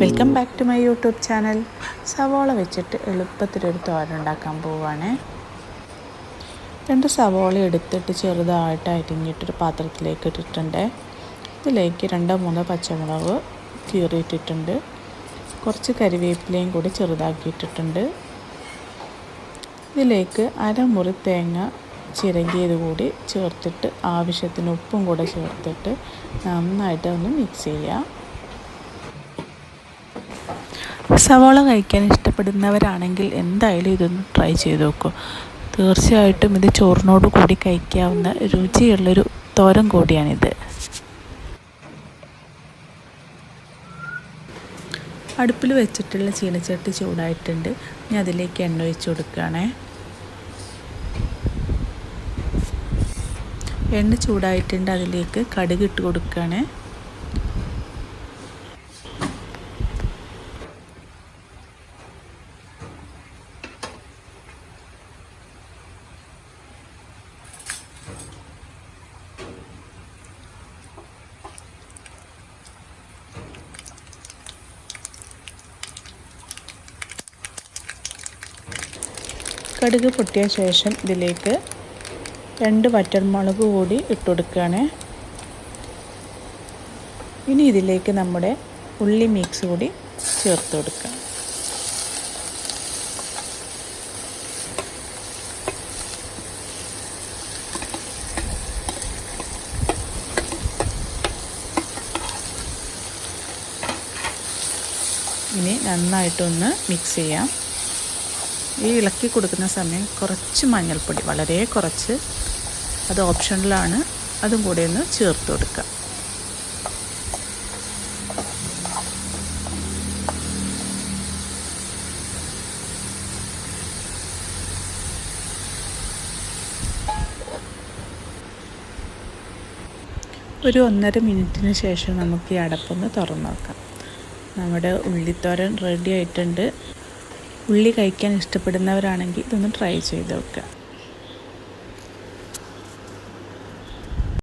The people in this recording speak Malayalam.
Welcome back to my YouTube channel സവോള വെച്ചിട്ട് എളുപ്പത്തിലൊരു തോരൻ ഉണ്ടാക്കാൻ പോവുകയാണ് രണ്ട് സവോള എടുത്തിട്ട് ചെറുതായിട്ട് അരിഞ്ഞിട്ടൊരു പാത്രത്തിലേക്ക് ഇട്ടിട്ടുണ്ട്. ഇതിലേക്ക് രണ്ടോ മൂന്നോ പച്ചമുളക് കീറിയിട്ടിട്ടുണ്ട്. കുറച്ച് കരിവേപ്പിലയും കൂടി ചെറുതാക്കിയിട്ടിട്ടുണ്ട്. ഇതിലേക്ക് അരമുറി തേങ്ങ ചിരകിയത് കൂടി ചേർത്തിട്ട് ആവശ്യത്തിന് ഉപ്പും കൂടെ ചേർത്തിട്ട് നന്നായിട്ട് ഒന്ന് മിക്സ് ചെയ്യുക സവാള കഴിക്കാൻ ഇഷ്ടപ്പെടുന്നവരാണെങ്കിൽ എന്തായാലും ഇതൊന്ന് ട്രൈ ചെയ്ത് നോക്കൂ. തീർച്ചയായിട്ടും ഇത് ചോറിനോട് കൂടി കഴിക്കാവുന്ന രുചിയുള്ളൊരു തോരൻ കൂടിയാണിത്. അടുപ്പിൽ വെച്ചിട്ടുള്ള ചീനച്ചട്ടി ചൂടായിട്ടുണ്ട്. ഞാൻ അതിലേക്ക് എണ്ണ ഒഴിച്ച് കൊടുക്കുകയാണേ. എണ്ണ ചൂടായിട്ടുണ്ട്. അതിലേക്ക് കടുക് ഇട്ട് കൊടുക്കുകയാണ്. കടുക് പൊട്ടിയ ശേഷം ഇതിലേക്ക് രണ്ട് വറ്റൽമുളക് കൂടി ഇട്ട് കൊടുക്കുകയാണ് ഇനി ഇതിലേക്ക് നമ്മുടെ ഉള്ളി മിക്സ് കൂടി ചേർത്ത് കൊടുക്കുക ഇനി നന്നായിട്ടൊന്ന് മിക്സ് ചെയ്യാം. ഈ ഇളക്കി കൊടുക്കുന്ന സമയം കുറച്ച് മഞ്ഞൾപ്പൊടി വളരെ കുറച്ച്. അത് ഓപ്ഷണലാണ് അതും കൂടെ ഒന്ന് ചേർത്ത് കൊടുക്കുക. ഒരു ഒന്നര മിനിറ്റിന് ശേഷം നമുക്ക് ഈ അടപ്പൊന്ന് തുറന്നു നോക്കാം. നമ്മുടെ ഉള്ളിത്തോരൻ റെഡി ആയിട്ടുണ്ട്. ഉള്ളി കഴിക്കാൻ ഇഷ്ടപ്പെടുന്നവരാണെങ്കിൽ ഇതൊന്ന് ട്രൈ ചെയ്ത് നോക്കുക.